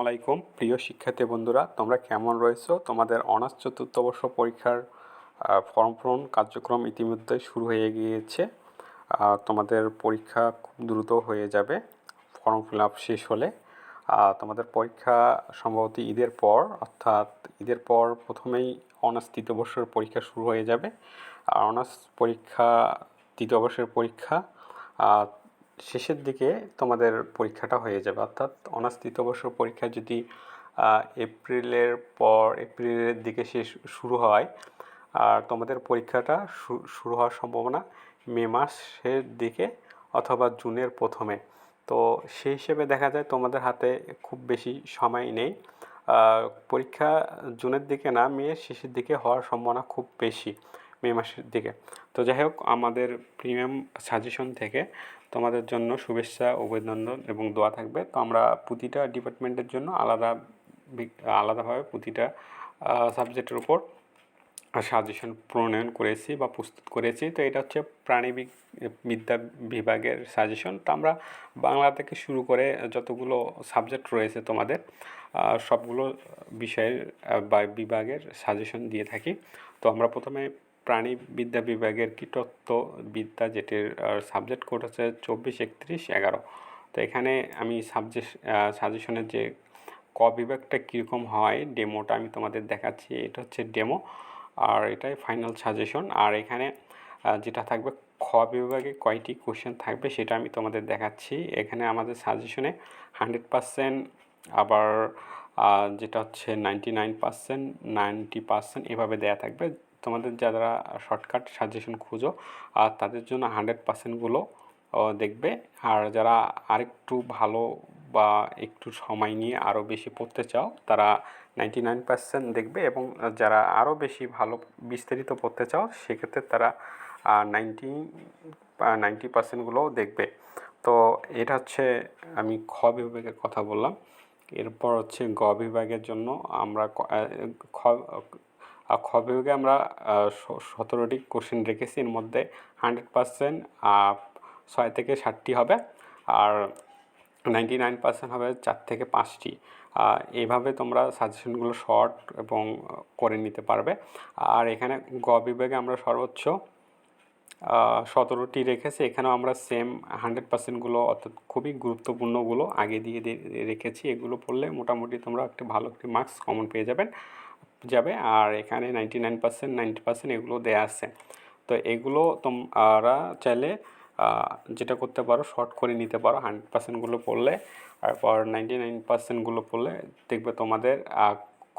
আলাইকুম প্রিয় শিক্ষার্থী বন্ধুরা, তোমরা কেমন রয়েছো? তোমাদের অনার্স চতুর্থ বর্ষ পরীক্ষার ফর্ম পূরণ কার্যক্রম ইতিমধ্যে শুরু হয়ে গিয়েছে। তোমাদের পরীক্ষা খুব দ্রুত হয়ে যাবে, ফর্ম ফিল আপ শেষ হলে। তোমাদের পরীক্ষা সম্ভবত ঈদের পর, অর্থাৎ ঈদের পর প্রথমেই অনার্স তৃতীয় বর্ষের পরীক্ষা শুরু হয়ে যাবে। আর অনার্স পরীক্ষা, তৃতীয় বর্ষের পরীক্ষা শেষের দিকে তোমাদের পরীক্ষাটা হয়ে যাবে। অর্থাৎ অনার্স তৃতীয় বর্ষের পরীক্ষা যদি এপ্রিলের পর, এপ্রিলের দিকে শেষ শুরু হয়, আর তোমাদের পরীক্ষাটা শুরু হওয়ার সম্ভাবনা মে মাসের দিকে অথবা জুনের প্রথমে। তো সেই হিসেবে দেখা যায় তোমাদের হাতে খুব বেশি সময় নেই। পরীক্ষা জুনের দিকে না মেয়ের শেষের দিকে হওয়ার সম্ভাবনা খুব বেশি মে মাসের দিকে। তো যাই হোক, আমাদের প্রিমিয়াম সাজেশন থেকে তোমাদের জন্য শুভেচ্ছা, অভিনন্দন এবং দোয়া থাকবে। তো আমরা প্রতিটা ডিপার্টমেন্টের জন্য আলাদা আলাদাভাবে প্রতিটা সাবজেক্টের উপর সাজেশন প্রণয়ন করেছি বা প্রস্তুত করেছি। তো এটা হচ্ছে প্রাণী বিদ্যা বিভাগের সাজেশন। তো আমরা বাংলা থেকে শুরু করে যতগুলো সাবজেক্ট রয়েছে তোমাদের সবগুলো বিষয়ের বা বিভাগের সাজেশন দিয়ে থাকি। তো আমরা প্রথমে প্রাণী বিদ্যা বিভাগের বিদ্যা যেটির সাবজেক্ট কোড হচ্ছে চব্বিশ, একত্রিশ, এগারো। তো এখানে আমি সাবজেক্ট সাজেশনের যে ক বিভাগটা কীরকম হয় ডেমোটা আমি তোমাদের দেখাচ্ছি। এটা হচ্ছে ডেমো আর এটাই ফাইনাল সাজেশন আর এখানে যেটা থাকবে, খ বিভাগে কয়টি কোশ্চেন থাকবে সেটা আমি তোমাদের দেখাচ্ছি। এখানে আমাদের সাজেশনে হান্ড্রেড পারসেন্ট আবার যেটা হচ্ছে ninety nine percent ninety percent এভাবে দেয়া থাকবে। তোমাদের যারা শর্টকাট সাজেশন খুঁজো, আর তাদের জন্য হান্ড্রেড পার্সেন্টগুলো দেখবে। আর যারা আরেকটু ভালো বা একটু সময় নিয়ে আরও বেশি পড়তে চাও, তারা নাইনটি নাইন পার্সেন্ট দেখবে এবং যারা আরও বেশি ভালো বিস্তারিত পড়তে চাও, সেক্ষেত্রে তারা নাইনটি নাইনটি পার্সেন্টগুলোও দেখবে। তো এটা হচ্ছে আমি খ বিভাগের কথা বললাম। এরপর হচ্ছে গ বিভাগের জন্য আমরা খ খ বিভাগে আমরা সতেরোটি কোশ্চেন রেখেছি। এর মধ্যে হান্ড্রেড পার্সেন্ট ছয় থেকে ষাটটি হবে আর নাইনটি নাইন পার্সেন্ট হবে চার থেকে পাঁচটি। এইভাবে তোমরা সাজেশনগুলো শর্ট এবং করে নিতে পারবে। আর এখানে গ বিভাগে আমরা সর্বোচ্চ সতেরোটি রেখেছি। এখানেও আমরা সেম হান্ড্রেড পার্সেন্টগুলো অর্থাৎ খুবই গুরুত্বপূর্ণগুলো আগে দিয়ে রেখেছি। এগুলো পড়লে মোটামুটি তোমরা একটি ভালো একটি মার্কস কমন পেয়ে যাবেন। যাবে আর এখানে ninety nine percent ninety percent এগুলো দেয়া আছে। তো এগুলো তোমরা চাইলে যেটা করতে পারো শর্ট করে নিতে পারো হান্ড্রেড পার্সেন্টগুলো পড়লে। তারপর নাইনটি নাইন পার্সেন্টগুলো পড়লে দেখবে তোমাদের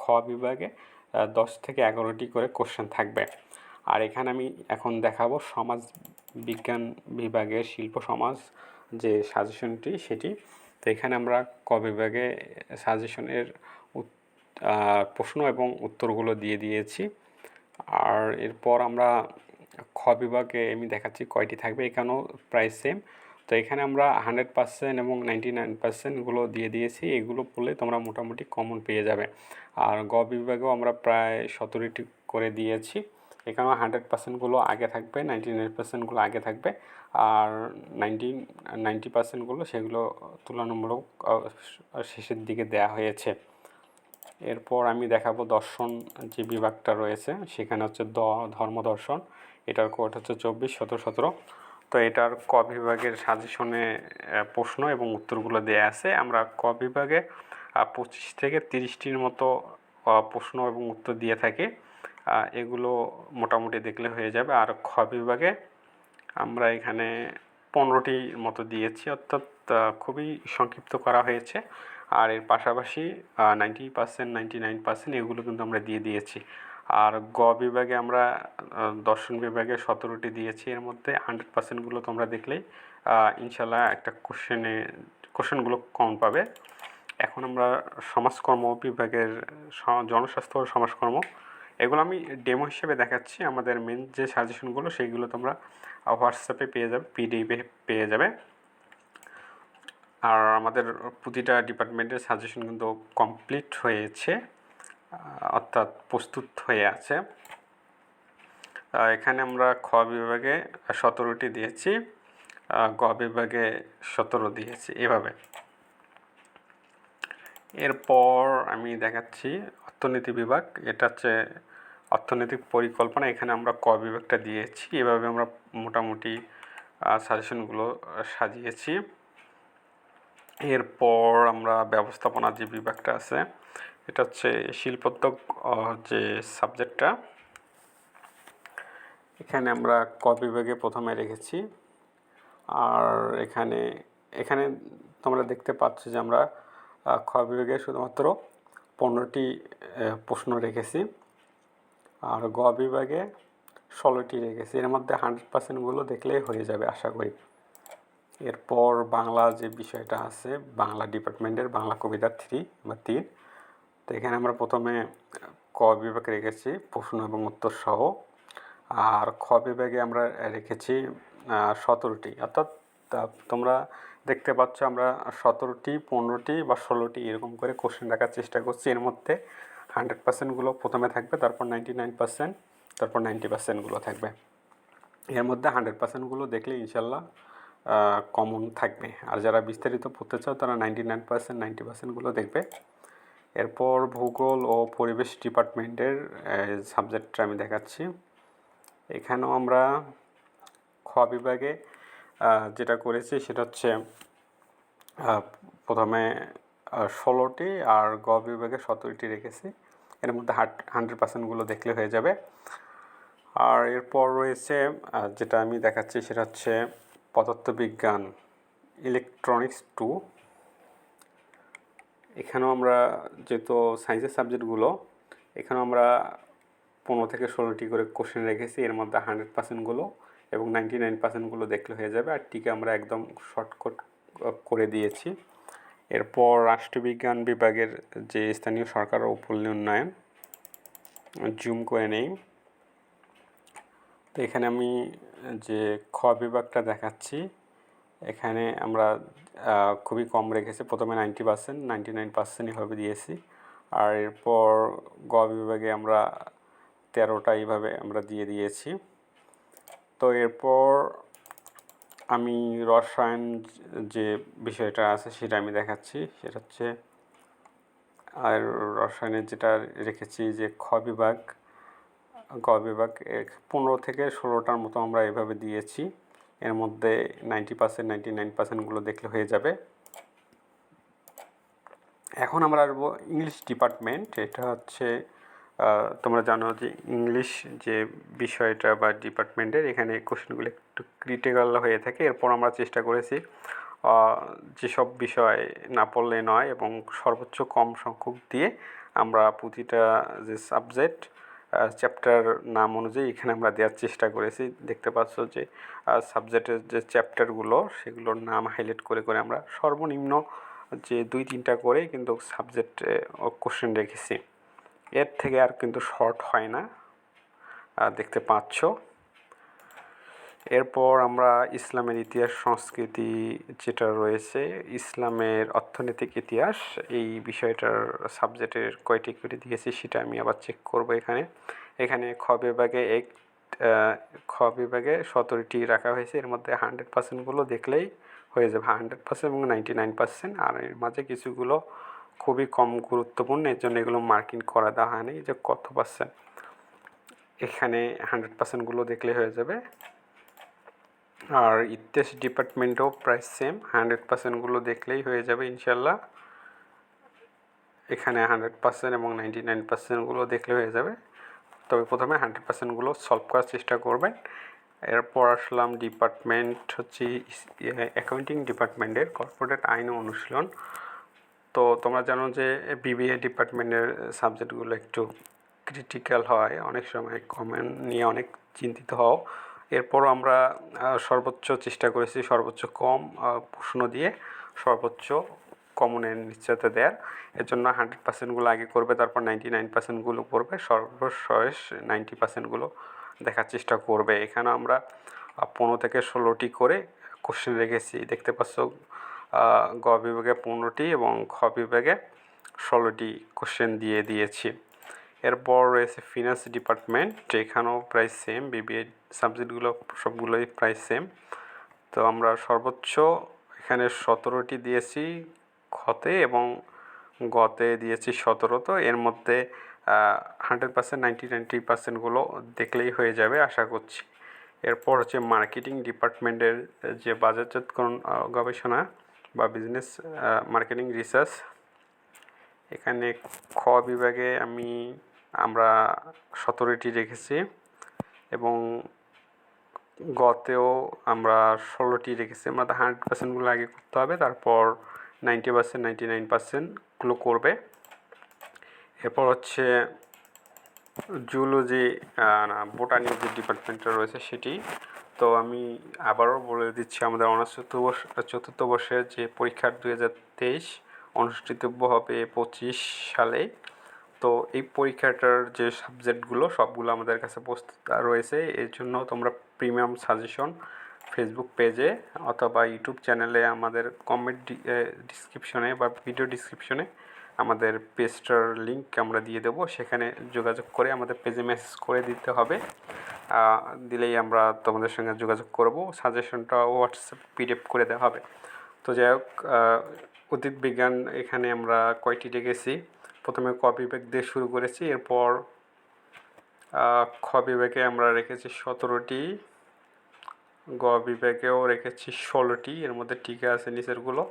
খ বিভাগে দশ থেকে এগারোটি করে কোশ্চেন থাকবে। আর এখানে আমি এখন দেখাবো সমাজ বিজ্ঞান বিভাগের শিল্প সমাজ যে সাজেশনটি সেটি। তো এখানে আমরা ক বিভাগে সাজেশনের প্রশ্ন এবং উত্তরগুলো দিয়ে দিয়েছি। আর এরপর আমরা খ বিভাগে আমি দেখাচ্ছি কয়টি থাকবে, এখানেও প্রায় সেম তো এখানে আমরা হান্ড্রেড পার্সেন্ট এবং নাইনটি নাইন পার্সেন্টগুলো দিয়ে দিয়েছি, এগুলো পড়লে তোমরা মোটামুটি কমন পেয়ে যাবে। আর গ বিভাগেও আমরা প্রায় সতেরোটি করে দিয়েছি, এখানেও হান্ড্রেড পার্সেন্টগুলো আগে থাকবে নাইনটি নাইন পার্সেন্টগুলো আগে থাকবে। আর নাইনটি নাইনটি পার্সেন্টগুলো সেগুলো তুলনামূলক শেষের দিকে দেয়া হয়েছে। এরপর আমি দেখাবো দর্শন যে বিভাগটা রয়েছে, সেখানে হচ্ছে দ, ধর্ম দর্শন। এটার কোড হচ্ছে চব্বিশ সতেরো সতেরো। তো এটার ক বিভাগের সাজেশনে প্রশ্ন এবং উত্তরগুলো দেয়া আছে। আমরা ক বিভাগে পঁচিশ থেকে তিরিশটির মতো প্রশ্ন এবং উত্তর দিয়ে থাকি। এগুলো মোটামুটি দেখলে হয়ে যাবে। আর খ বিভাগে আমরা এখানে পনেরোটির মতো দিয়েছি। অর্থাৎ খুবই সংক্ষিপ্ত করা হয়েছে। আর এর পাশাপাশি ninety percent ninety nine percent এগুলো কিন্তু আমরা দিয়ে দিয়েছি। আর গ বিভাগে আমরা দর্শন বিভাগে সতেরোটি দিয়েছি। এর মধ্যে হান্ড্রেড পার্সেন্টগুলো তোমরা দেখলেই ইনশাল্লাহ একটা কোশ্চেনে কোশ্চেনগুলো কম পাবে। এখন আমরা সমাজকর্ম বিভাগের জনস্বাস্থ্য ও সমাজকর্ম, এগুলো আমি ডেমো হিসেবে দেখাচ্ছি। আমাদের মেন যে সাজেশনগুলো সেইগুলো তোমরা হোয়াটসঅ্যাপে পেয়ে যাবে পিডিএফে পেয়ে যাবে। আর আমাদের প্রতিটা ডিপার্টমেন্টের সাজেশন কিন্তু কমপ্লিট হয়েছে অর্থাৎ প্রস্তুত হয়ে আছে। এখানে আমরা খ বিভাগে সতেরোটি দিয়েছি গ বিভাগে সতেরো দিয়েছি, এভাবে। এরপর আমি দেখাচ্ছি অর্থনীতি বিভাগ, এটা হচ্ছে অর্থনৈতিক পরিকল্পনা, এখানে আমরা ক বিভাগটা দিয়েছি, এভাবে আমরা মোটামুটি সাজেশনগুলো সাজিয়েছি। এরপর আমরা ব্যবস্থাপনা যে বিভাগটা আছে, এটা হচ্ছে শিল্পোদ্যোগ যে সাবজেক্টটা, এখানে আমরা ক বিভাগে প্রথমে রেখেছি। আর এখানে এখানে তোমরা দেখতে পাচ্ছ যে আমরা খ বিভাগে শুধুমাত্র পনেরোটি প্রশ্ন রেখেছি। আর গ বিভাগে ষোলোটি রেখেছি। এর মধ্যে হান্ড্রেড পার্সেন্টগুলো দেখলেই হয়ে যাবে, আশা করি। এরপর বাংলা যে বিষয়টা আছে, বাংলা ডিপার্টমেন্টের বাংলা কবিতা থ্রি বা তিন। তো এখানে আমরা প্রথমে ক বিভাগ রেখেছি, প্রশ্ন এবং উত্তর সহ। আর খ বিভাগে আমরা রেখেছি সতেরোটি। অর্থাৎ তোমরা দেখতে পাচ্ছ আমরা সতেরোটি, পনেরোটি বা ষোলোটি এরকম করে কোশ্চেন রাখার চেষ্টা করছি। এর মধ্যে হান্ড্রেড পার্সেন্টগুলো প্রথমে থাকবে, তারপর নাইনটি নাইন পার্সেন্ট তারপর নাইনটি পার্সেন্টগুলো থাকবে। এর মধ্যে হান্ড্রেড পার্সেন্টগুলো দেখলে ইনশাল্লাহ কমন থাকবে। আর যারা বিস্তারিত পড়তে চাও, তারা নাইনটি নাইন পার্সেন্ট নাইনটি পার্সেন্টগুলো দেখবে। এরপর ভূগোল ও পরিবেশ ডিপার্টমেন্টের সাবজেক্টটা আমি দেখাচ্ছি। এখানেও আমরা খ বিভাগে যেটা করেছি সেটা হচ্ছে প্রথমে ষোলোটি আর গ বিভাগে সতেরোটি রেখেছি। এর মধ্যে হান্ড্রেড পার্সেন্টগুলো দেখলে হয়ে যাবে। আর এরপর রয়েছে যেটা আমি দেখাচ্ছি সেটা হচ্ছে পদার্থবিজ্ঞান ইলেকট্রনিক্স টু এখানেও আমরা যেহেতু সায়েন্সের সাবজেক্টগুলো এখানেও আমরা পনেরো থেকে ষোলোটি করে কোশ্চেন রেখেছি, এর মধ্যে হান্ড্রেড পার্সেন্টগুলো এবং নাইনটি নাইন পার্সেন্টগুলো দেখলে হয়ে যাবে। আর টিকে আমরা একদম শর্টকাট করে দিয়েছি। এরপর রাষ্ট্রবিজ্ঞান বিভাগের যে স্থানীয় সরকার ও পল্লী উন্নয়ন জুম করে নেই। তো এখানে আমি যে খ বিভাগটা দেখাচ্ছি, এখানে আমরা খুবই কম রেখেছি। প্রথমে ninety percent ninety nine percent এভাবে দিয়েছি। আর এরপর গ বিভাগে আমরা তেরোটা এইভাবে আমরা দিয়ে দিয়েছি। তো এরপর আমি রসায়ন যে বিষয়টা আছে সেটা আমি দেখাচ্ছি। সেটা হচ্ছে, আর রসায়নের যেটা রেখেছি যে খ বিভাগ গ বিভাগ পনেরো থেকে ষোলোটার মতো আমরা এভাবে দিয়েছি। এর মধ্যে নাইনটি পার্সেন্ট নাইনটি নাইন পার্সেন্টগুলো দেখলে হয়ে যাবে। এখন আমরা আসব ইংলিশ ডিপার্টমেন্ট এটা হচ্ছে তোমরা জানো যে ইংলিশ যে বিষয়টা বা ডিপার্টমেন্টের এখানে কোশ্চেনগুলো একটু ক্রিটিক্যাল হয়ে থাকে। এরপর আমরা চেষ্টা করেছি যেসব বিষয় না পড়লে নয় এবং সর্বোচ্চ কম সংখ্যক দিয়ে আমরা প্রতিটা যে সাবজেক্ট চ্যাপ্টার নাম অনুযায়ী এখানে আমরা দেওয়ার চেষ্টা করেছি। দেখতে পাচ্ছ যে সাবজেক্টের যে চ্যাপ্টারগুলো সেগুলোর নাম হাইলাইট করে করে আমরা সর্বনিম্ন যে দুই, তিনটা করে কিন্তু সাবজেক্ট কোশ্চেন রেখেছি। এর থেকে আর কিন্তু শর্ট হয় না। দেখতে পাচ্ছ। এরপর আমরা ইসলামের ইতিহাস, সংস্কৃতি যেটা রয়েছে, ইসলামের অর্থনৈতিক ইতিহাস, এই বিষয়টার সাবজেক্টের কয়টি করে দিয়েছি সেটা আমি আবার চেক করব এখানে। এখানে খ বিভাগে এক খ বিভাগে সতেরোটি রাখা হয়েছে, এর মধ্যে হান্ড্রেড পার্সেন্টগুলো দেখলেই হয়ে যাবে হান্ড্রেড পার্সেন্ট এবং নাইনটি নাইন পার্সেন্ট আর এর মাঝে কিছুগুলো খুবই কম গুরুত্বপূর্ণ, এর জন্য এগুলো মার্কিং করা দেওয়া হয়নি, যে কত পার্সেন্ট এখানে হান্ড্রেড পার্সেন্টগুলো দেখলে হয়ে যাবে। আর ইতিহাস ডিপার্টমেন্টও প্রায় সেম হান্ড্রেড পার্সেন্টগুলো দেখলেই হয়ে যাবে ইনশাল্লাহ। এখানে হান্ড্রেড পার্সেন্ট এবং নাইনটি নাইন পার্সেন্টগুলো দেখলে হয়ে যাবে। তবে প্রথমে হান্ড্রেড পার্সেন্টগুলো সলভ করার চেষ্টা করবেন। এরপর আসলাম ডিপার্টমেন্ট হচ্ছে অ্যাকাউন্টিং ডিপার্টমেন্টের কর্পোরেট আইন অনুশীলন। তো তোমরা জানো যে বিবিএ ডিপার্টমেন্টের সাবজেক্টগুলো একটু ক্রিটিক্যাল হয়, অনেক সময় কমেন্ট নিয়ে অনেক চিন্তিত হও। এরপরও আমরা সর্বোচ্চ চেষ্টা করেছি সর্বোচ্চ কম প্রশ্ন দিয়ে সর্বোচ্চ কমনের নিশ্চয়তা দেওয়ার এর জন্য হান্ড্রেড পার্সেন্টগুলো আগে করবে, তারপর নাইনটি নাইন পার্সেন্টগুলো করবে, সর্বশেষ নাইনটি পার্সেন্টগুলো দেখার চেষ্টা করবে। এখানে আমরা পনেরো থেকে ষোলোটি করে কোশ্চেন রেখেছি। দেখতে পাচ্ছ গ বিভাগে পনেরোটি এবং খ বিভাগে ষোলোটি কোশ্চেন দিয়ে দিয়েছি। এরপর রয়েছে ফিনান্স ডিপার্টমেন্ট এখানেও প্রায় সেম বিবিএ সাবজেক্টগুলো সবগুলোই প্রায় সেম তো আমরা সর্বোচ্চ এখানে সতেরোটি দিয়েছি খতে এবং গতে দিয়েছি সতেরো। তো এর মধ্যে হান্ড্রেড পার্সেন্ট নাইনটি নাইনটি পার্সেন্টগুলো দেখলেই হয়ে যাবে, আশা করছি। এরপর হচ্ছে মার্কেটিং ডিপার্টমেন্টের যে বাজারজাতকরণ গবেষণা বা বিজনেস মার্কেটিং রিসার্চ এখানে খ বিভাগে আমি আমরা সতেরোটি রেখেছি এবং গতেও আমরা ষোলোটি রেখেছি। আমাদের হান্ড্রেড পার্সেন্টগুলো আগে করতে হবে, তারপর নাইনটি পার্সেন্ট, নাইনটি নাইন পার্সেন্টগুলো করবে। এরপর হচ্ছে জুলজি না বোটানি যে ডিপার্টমেন্টটা রয়েছে সেটি। তো আমি আবারও বলে দিচ্ছি, আমাদের অনার্স চতুর্বর্ষ চতুর্থ বর্ষের যে পরীক্ষার দু হাজার তেইশ অনুষ্ঠিতব্য হবে পঁচিশ সালে। তো এই পরীক্ষাটার যে সাবজেক্টগুলো সবগুলো আমাদের কাছে প্রস্তুত রয়েছে। এর জন্য তোমরা প্রিমিয়াম সাজেশন ফেসবুক পেজে অথবা ইউটিউব চ্যানেলে আমাদের কমেন্ট ডিসক্রিপশনে বা ভিডিও ডিসক্রিপশনে আমাদের পেজটার লিঙ্ক আমরা দিয়ে দেবো। সেখানে যোগাযোগ করে আমাদের পেজে মেসেজ করে দিতে হবে। দিলেই আমরা তোমাদের সঙ্গে যোগাযোগ করব। সাজেশনটা হোয়াটসঅ্যাপ পিডিএফ করে দেওয়া হবে। তো যাই হোক উদ্ভিদ বিজ্ঞান এখানে আমরা কয়টি রেখেছি প্রথমে ক বিভাগ দিয়ে শুরু করেছি, এরপর খ বিভাগে আমরা রেখেছি সতেরোটি, গ বিভাগেও রেখেছি ষোলোটি, এর মধ্যে টিকে আছে নিচেরগুলো।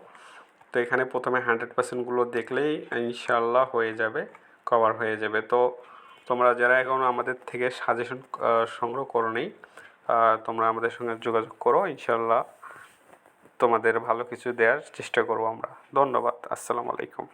তো এখানে প্রথমে হান্ড্রেড পার্সেন্টগুলো দেখলেই ইনশাল্লাহ হয়ে যাবে, কভার হয়ে যাবে। তো তোমরা যারা এখনও আমাদের থেকে সাজেশন সংগ্রহ করো নেই তোমরা আমাদের সঙ্গে যোগাযোগ করো ইনশাল্লাহ তোমাদের ভালো কিছু দেওয়ার চেষ্টা করব আমরা। ধন্যবাদ, আসসালামু আলাইকুম।